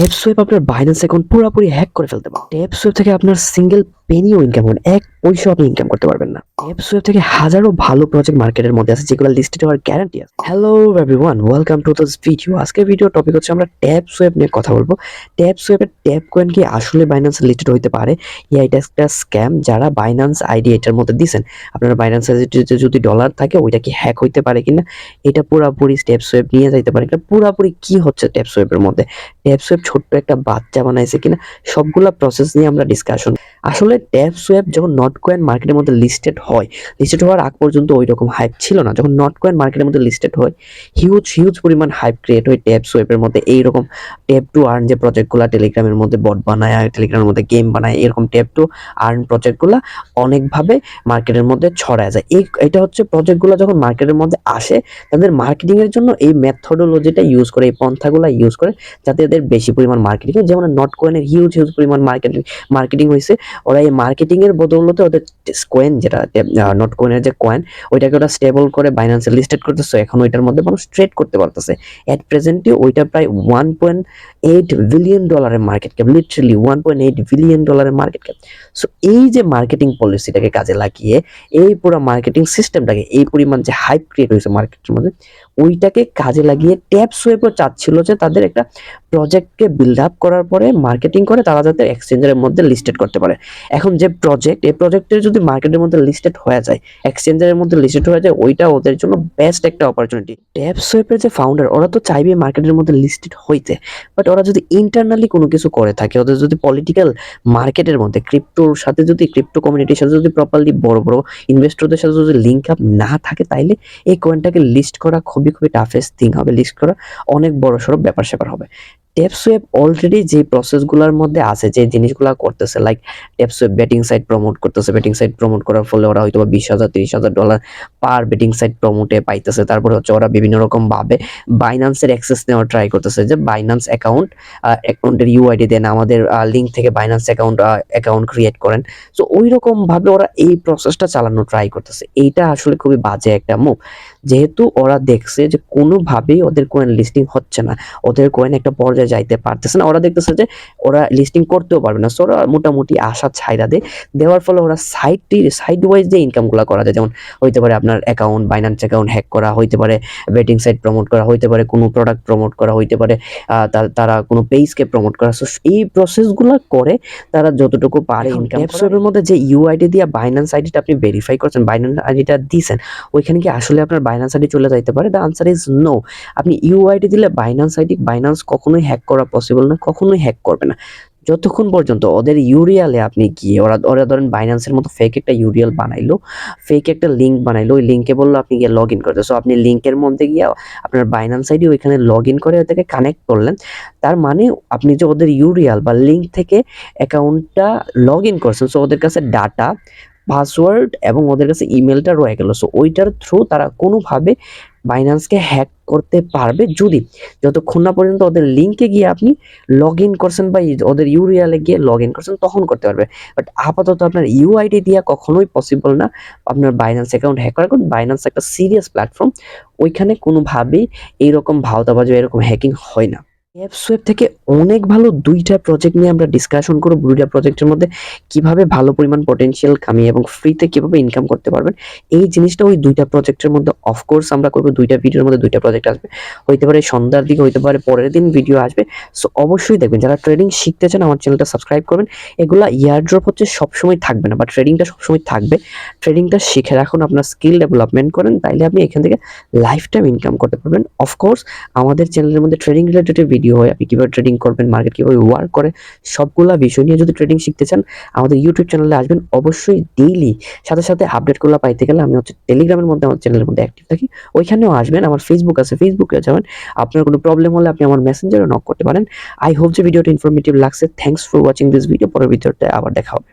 Tap সোয়েপ আপনার Binance account পুরোপুরি hack করে ফেলতে পারে ট্যাপ সোয়েপ থেকে আপনার সিঙ্গেল পেনিও ইনকাম করবেন এক পয়সাও আপনি ইনকাম করতে পারবেন না। ট্যাপ সোয়েপ থেকে হাজারো ভালো প্রজেক্ট মার্কেটের মধ্যে আছে, যেগুলো লিস্টেড হওয়ার গ্যারান্টি আছে। Hello everyone welcome to this video আজকের ভিডিও টপিক হচ্ছে আমরা ট্যাপ সোয়েপ নিয়ে কথা বলব। ট্যাপ সোয়েপের ট্যাপ কয়েন কি আসলে বাইন্যান্স লিস্টেড হইতে পারে? ইয়া এটা একটা স্ক্যাম যারা বাইন্যান্স আইডি এটার মধ্যে দিছেন, আপনার বাইন্যান্স আইডিতে যদি ডলার থাকে, ওইটা কি হ্যাক হইতে পারে কিনা? এটা পুরাপুরি স্টেপ সোয়েপ নিয়ে যাইতে পারে কিনা? পুরাপুরি কি হচ্ছে ট্যাপ সোয়েপের মধ্যে? ট্যাপ সোয়েপ ছোট্ট একটা বাচ্চা বানাইছে কিনা, সবগুলা প্রসেস নিয়ে আমরা ডিসকাশন আসলে ট্যাপ সোয়েপ যখন নট কয়েন মার্কেটের মধ্যে লিস্টেড হয় লিস্টেড হওয়ার আগ পর্যন্ত ওই রকম হাইপ ছিল না। যখন নট কয়েন মার্কেটের মধ্যে লিস্টেড হয় হিউজ হিউজ পরিমাণ হাইপ ক্রিয়েট হয় ট্যাপ সোয়েপের মধ্যে। এইরকম ট্যাপ টু আর্ন যে প্রজেক্টগুলো টেলিগ্রামের মধ্যে বট বানায় টেলিগ্রামের মধ্যে গেম বানায় এরকম ট্যাপ টু আর্ন প্রজেক্টগুলো অনেকভাবে মার্কেটের মধ্যে ছড়ায় যায়। এই, এটা হচ্ছে প্রজেক্টগুলো যখন মার্কেটের মধ্যে আসে, তাদের মার্কেটিং এর জন্য এই মেথডোলজিটা ইউজ করে, এই পন্থাগুলো ইউজ করে, যাতে এদের বেশি পরিমাণ মার্কেটিং যেমন নট কয়েনের হিউজ হিউজ পরিমাণ মার্কেটিং মার্কেটিং হয়েছে ওরা এই মার্কেটিং এর বদৌলতে ওদের কয়েন যেটা নট কয়েনের যে কয়েন ওইটাকে ওরা স্টেবল করে বাইন্যান্সে লিস্টেড করতেছে। এখন ওইটার মধ্যে মানুষ ট্রেড করতে পারতেছে। এট প্রেজেন্টলি ওইটা প্রায় ওয়ান পয়েন্ট এইট বিলিয়ন ডলারের market cap literally one point eight billion ডলারের মার্কেট ক্যাপ সো এই যে মার্কেটিং পলিসিটাকে কাজে লাগিয়ে, এই পুরো মার্কেটিং সিস্টেমটাকে এই পরিমাণ যে হাইপ ক্রিয়েট হয়েছে মার্কেটের মধ্যে ওইটাকে কাজে লাগিয়ে ট্যাপ সোয়েপও চাচ্ছিল যে তাদের একটা প্রজেক্টকে বিল্ড আপ করার পরে মার্কেটিং করে তারা যাতে এক্সচেঞ্জের মধ্যে লিস্টেড করতে পারে। এখন যে প্রজেক্ট এই প্রজেক্টের যদি মার্কেটের মধ্যে লিস্টেড হয়ে যায় এক্সচেঞ্জের মধ্যে লিস্টেড হয়ে যায়, ওইটা ওদের জন্য বেস্ট একটা অপরচুনিটি ট্যাপ সোয়েপের যে ফাউন্ডার ওরা তো চাইবে মার্কেটের মধ্যে লিস্টেড হইতে বাট ওরা যদি ইন্টারনালি কোনো কিছু করে থাকে, ওদের যদি পলিটিক্যাল মার্কেটের মধ্যে ক্রিপ্টোর সাথে যদি ক্রিপ্টো কমিউনিটির সাথে যদি প্রপারলি বড় বড় ইনভেস্টরদের সাথে যদি লিঙ্ক আপ না থাকে, তাইলে এই কয়েনটাকে লিস্ট করা খুবই খুবই খুবই টাফেস্ট থিং হবে লিস্ট করা অনেক বড় সড়ো ব্যাপার স্যাপার হবে। ট্যাপসোয়েব অলরেডি যে প্রসেসগুলোর মধ্যে আছে, যে জিনিসগুলো করতেছে like TapSwap betting site promote করতেছে ব্যাটিং সাইট প্রমোট করার ফলে ওরা হয়তো বিশ হাজার, তিরিশ হাজার ডলার পার ব্যাটিং সাইট প্রমোটে পাইতেছে। তারপরে হচ্ছে ওরা বিভিন্ন রকম ভাবে বাইন্যান্সের অ্যাক্সেস নেওয়ার ট্রাই করতেছে, যে বাইন্যান্স অ্যাকাউন্ট অ্যাকাউন্টের ইউআইডি দেন, আমাদের লিঙ্ক থেকে বাইন্যান্স অ্যাকাউন্ট অ্যাকাউন্ট ক্রিয়েট করেন। সো ওই রকম ভাবে ওরা এই প্রসেসটা চালানো ট্রাই করতেছে। এইটা আসলে খুবই বাজে একটা মুভ যেহেতু ওরা দেখছে যে কোনোভাবেই ওদের কয়েন লিস্টিং হচ্ছে না ওদের কয়েন একটা পর্যায়ে যাইতে পারতেছে না। ওরা দেখতেছে যে ওরা লিস্টিং করতেও পারবে না। সো ওরা মোটামুটি আশা ছাইরা দেয়। দেওয়ার ফলে ওরা সাইডটি সাইড ওয়াইজ যে ইনকামগুলো করা যায় যেমন হইতে পারে আপনার অ্যাকাউন্ট বাইন্যান্স অ্যাকাউন্ট হ্যাক করা হইতে পারে বেটিং সাইট প্রমোট করা হইতে পারে কোনো প্রোডাক্ট প্রমোট করা হইতে পারে তারা কোনো পেজকে প্রমোট করা। সো এই প্রসেসগুলো করে তারা যতটুকু পারে ইনকাম অ্যাপসের মধ্যে যে ইউআইডি দিয়ে বাইন্যান্স আইডিটা আপনি ভেরিফাই করছেন বাইন্যান্স আইডিটা দিয়েছেন ওইখানে কি আসলে আপনার বাইন্যান্স আইডি চলে যাইতে পারে। দ্য আনসার ইজ নো আপনি ইউআইডি দিলে বাইন্যান্স আইডি বাইন্যান্স কখনোই হ্যাক করা পসিবল না, কখনোই হ্যাক করবে না। যতক্ষণ পর্যন্ত ওদের ইউরিয়ালে আপনি গিয়ে, ওরা ওরা ধরেন বাইন্যান্সের মতো ফেক একটা ইউরিয়াল বানাইলো ফেক একটা লিঙ্ক বানাইলো, ওই লিঙ্কে বলল আপনি গিয়ে লগ ইন করতে। সো আপনি লিঙ্কের মধ্যে গিয়ে আপনার বাইন্যান্স আইডি ওইখানে লগ ইন করে ওটাকে কানেক্ট করলেন। তার মানে আপনি যে ওদের ইউরিয়াল বা লিঙ্ক থেকে অ্যাকাউন্টটা লগ ইন করছেন সো ওদের কাছে ডাটা পাসওয়ার্ড এবং ওদের কাছে ইমেলটা রয়ে গেল। সো ওইটার থ্রু তারা কোনোভাবে বাইন্যান্সকে হ্যাক করতে পারবে যদি। যতক্ষণ না পর্যন্ত ওদের লিঙ্কে গিয়ে আপনি লগ ইন করছেন বা ওদের ইউরিয়ালে গিয়ে লগ ইন করছেন, তখন করতে পারবে। বাট আপাতত আপনার ইউআইডি দিয়ে কখনোই পসিবল না। আপনার বাইন্যান্স অ্যাকাউন্ট হ্যাক করার কারণ বাইন্যান্স একটা সিরিয়াস প্ল্যাটফর্ম ওইখানে কোনোভাবেই এইরকম ভাওতাবাজি এরকম হ্যাকিং হয় না। অ্যাপসওয়েব থেকে অনেক ভালো দুইটা প্রজেক্ট নিয়ে আমরা ডিসকাশন করব। দুইটা প্রজেক্টের মধ্যে কীভাবে ভালো পরিমাণ পটেনশিয়াল কামিয়ে এবং ফ্রিতে কীভাবে ইনকাম করতে পারবেন। এই জিনিসটা ওই দুইটা প্রজেক্টের মধ্যে অফকোর্স আমরা করব। দুইটা ভিডিওর মধ্যে দুইটা প্রজেক্ট আসবে। হইতে পারে সন্ধ্যার দিকে, হইতে পারে পরের দিন ভিডিও আসবে। সো অবশ্যই দেখবেন, যারা ট্রেডিং শিখতে চান আমার চ্যানেলটা সাবস্ক্রাইব করবেন। এগুলা ইয়ার ড্রপ হচ্ছে সবসময় থাকবে না বা ট্রেডিংটা সবসময় থাকবে। ট্রেডিংটা শিখে রাখুন, আপনার স্কিল ডেভেলপমেন্ট করেন, তাইলে আপনি এখান থেকে লাইফ টাইম ইনকাম করতে পারবেন। অফকোর্স আমাদের চ্যানেলের মধ্যে ট্রেডিং রিলেটেড ভিডিও হয়, আপনি কীভাবে ট্রেডিং করবেন মার্কেট কীভাবে ওয়ার্ক করে, সবগুলা বিষয় নিয়ে যদি ট্রেডিং শিখতে চান, আমাদের ইউটিউব চ্যানেলে আসবেন। অবশ্যই ডেইলি সাথে সাথে আপডেটগুলো পাইতে গেলে আমি হচ্ছে টেলিগ্রামের মধ্যে আমার চ্যানেলের মধ্যে অ্যাক্টিভ থাকি। ওইখানেও আসবেন, আমার ফেসবুক আছে ফেসবুকে যাবেন। আপনার কোনো প্রবলেম হলে আপনি আমার মেসেঞ্জারে নক করতে পারেন। আই হোপ যে ভিডিওটা ইনফরমেটিভ লাগছে। Thanks for watching this video পরের ভিডিওতে আবার দেখা হবে।